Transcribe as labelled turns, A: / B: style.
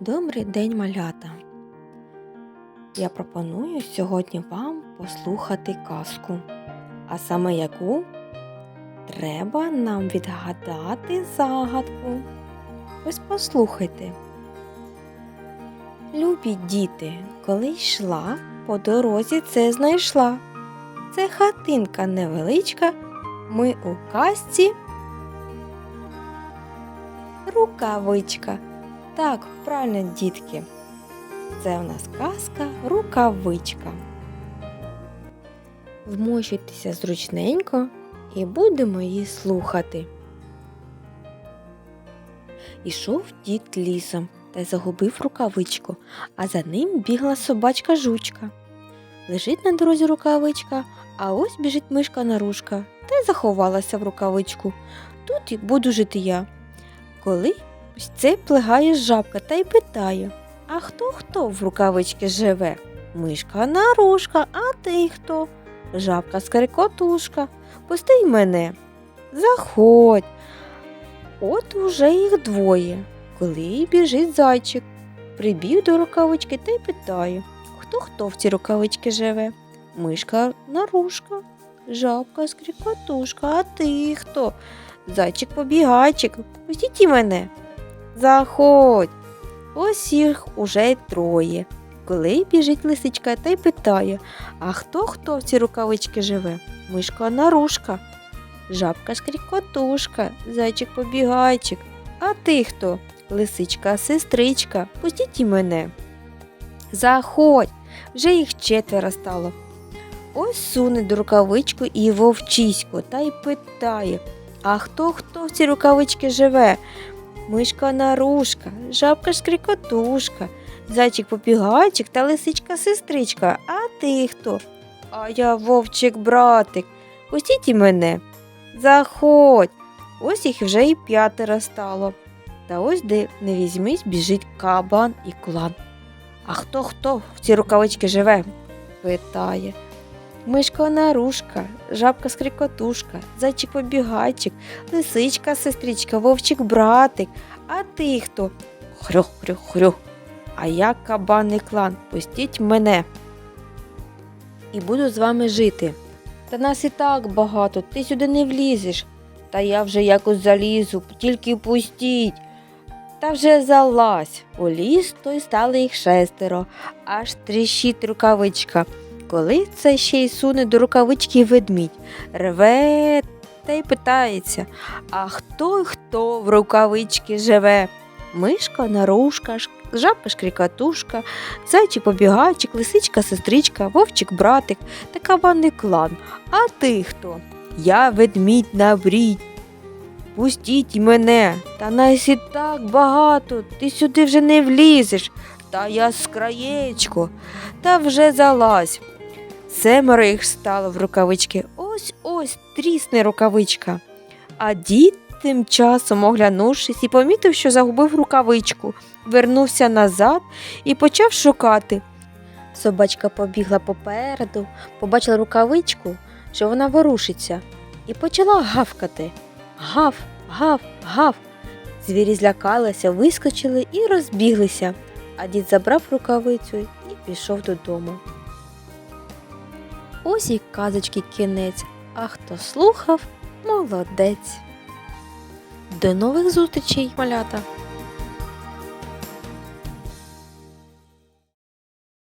A: Добрий день, малята! Я пропоную сьогодні вам послухати казку, а саме яку треба нам відгадати загадку. Ось послухайте. Любі діти, коли йшла, по дорозі це знайшла. Це хатинка невеличка, ми у казці. Рукавичка. Так, правильно, дітки. Це у нас казка рукавичка. Вмощуйтеся зручненько і будемо її слухати. Ішов дід лісом та й загубив рукавичку, а за ним бігла собачка жучка. Лежить на дорозі рукавичка, а ось біжить мишка нарушка та й заховалася в рукавичку. Тут буду жити я. Коли Ось це плигає жабка та й питає А хто хто в рукавички живе? Мишка нарушка, а ти хто? Жабка скрикотушка. Пусти й мене. Заходь. От уже їх двоє. Коли біжить зайчик, прибіг до рукавички та й питає Хто хто в цій рукавички живе? Мишка нарушка, жабка скрикотушка, а ти хто? Зайчик побігайчик, пустіть і мене. Заходь. Ось їх уже й троє. Коли біжить лисичка та й питає А хто хто в ці рукавички живе? Мишка нарушка, жабка скрікотушка, зайчик побігайчик. А ти хто? Лисичка, сестричка, пустіть і мене. Заходь, вже їх четверо стало. Ось суне до рукавичку і вовчисько та й питає А хто хто в ці рукавички живе? Мишка нарушка, жабка шкрикотушка, зайчик попігайчик та лисичка сестричка. А ти хто? А я вовчик братик. Пустіть і мене. Заходь. Ось їх вже і п'ятеро стало. Та ось де не візьмись, біжить кабан і клан. А хто хто в ці рукавички живе? питає. Мишка нарушка, жабка скрикотушка, зайчик побігайчик, лисичка сестричка, вовчик братик. А ти хто? Хрю, хрю, хрю. А я кабаний клан, пустіть мене. І буду з вами жити. Та нас і так багато, ти сюди не влізеш. Та я вже якось залізу, тільки пустіть. Та вже залазь. У ліс, то й стали їх шестеро, аж тріщить рукавичка. Коли це ще й суне до рукавички ведмідь, рве та й питається, а хто хто в рукавички живе? Мишка, нарушка, жабка шкрікатушка, зайчик побігайчик, лисичка, сестричка, вовчик, братик та кабанний клан. А ти хто? Я ведмідь на брідь. Пустіть мене, та нас і так багато, ти сюди вже не влізеш. Та я з краєчку, та вже залазь. Семеро їх стало в рукавички. Ось ось трісне рукавичка. А дід тим часом, оглянувшись і помітив, що загубив рукавичку, вернувся назад і почав шукати. Собачка побігла попереду, побачила рукавичку, що вона ворушиться, і почала гавкати. Гав, гав, гав. Звірі злякалися, вискочили і розбіглися, а дід забрав рукавицю і пішов додому. Ось і казочки кінець, а хто слухав, молодець. До нових зустрічей, малята!